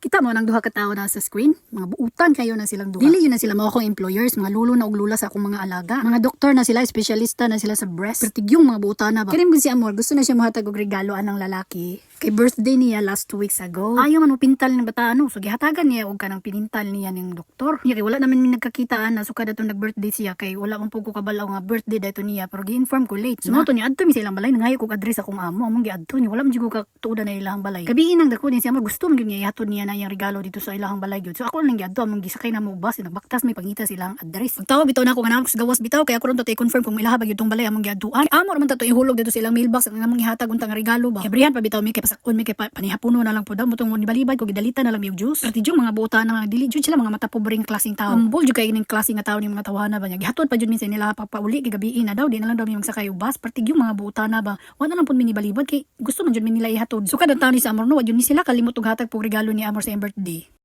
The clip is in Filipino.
Kita mo nang duha ka tawo na sa screen, mga buutan kayo na silang duha. Dili yun na sila mao akong employers, mga lulo na ug lula sa akong mga alaga. Mga doktor na sila, espesyalista na sila sa breast. Pertigyong mga buutan na ba. Kirim ko si Amor, gusto na siya mahatag og regalo anang lalaki. Kay birthday niya last two weeks ago. Ayaw man mo pintal ng bata ano, so gihatagan niya og kanang pinintal niya ning doktor. Niya kay wala naman mi nagkakitaan na suka dato nag-birthday siya kay wala man pug ko kabalaw nga birthday dato niya pero gi-inform ko late. So mo to ni adto mi sa ilang balay nangayo kog address akong amo, among giadto ni wala man jud ko ka tuoda na ilang balay. Gabi nang dako din si Amor gusto man gyud niya ihatod niya na yung regalo dito sa ilang balay gyud. So ako lang giadto among gisakay na mo bus nagbaktas may pangita silang address. Pagtawag bitaw na ako nga sa gawas bitaw kaya ako ron to confirm kung ilaha ba gyud tong balay among giadtuan. Amor man ta ihulog dito sa ilang mailbox ang among ihatag untang regalo ba. Kabrihan pa bitaw mi kay pasakon mi kay pa, panihapuno na lang po daw mutong ni balibad ko gidalita na lang yung juice. At yung mga buta na dili jud sila mga matapobring klaseng tao. Humble jud kay ning klase nga tao ni mga tawhana ba niya. Gihatod pa jud minsan nila papauli kay gabi na daw di na lang daw mi magsakay bus. Partig yung mga buta na ba. Wala lang pud mi ni balibad kay gusto man jud mi ihatod. So kada taon ni sa Amor no wa jud ni sila kalimot og hatag pog regalo ni Amor sa iyang birthday.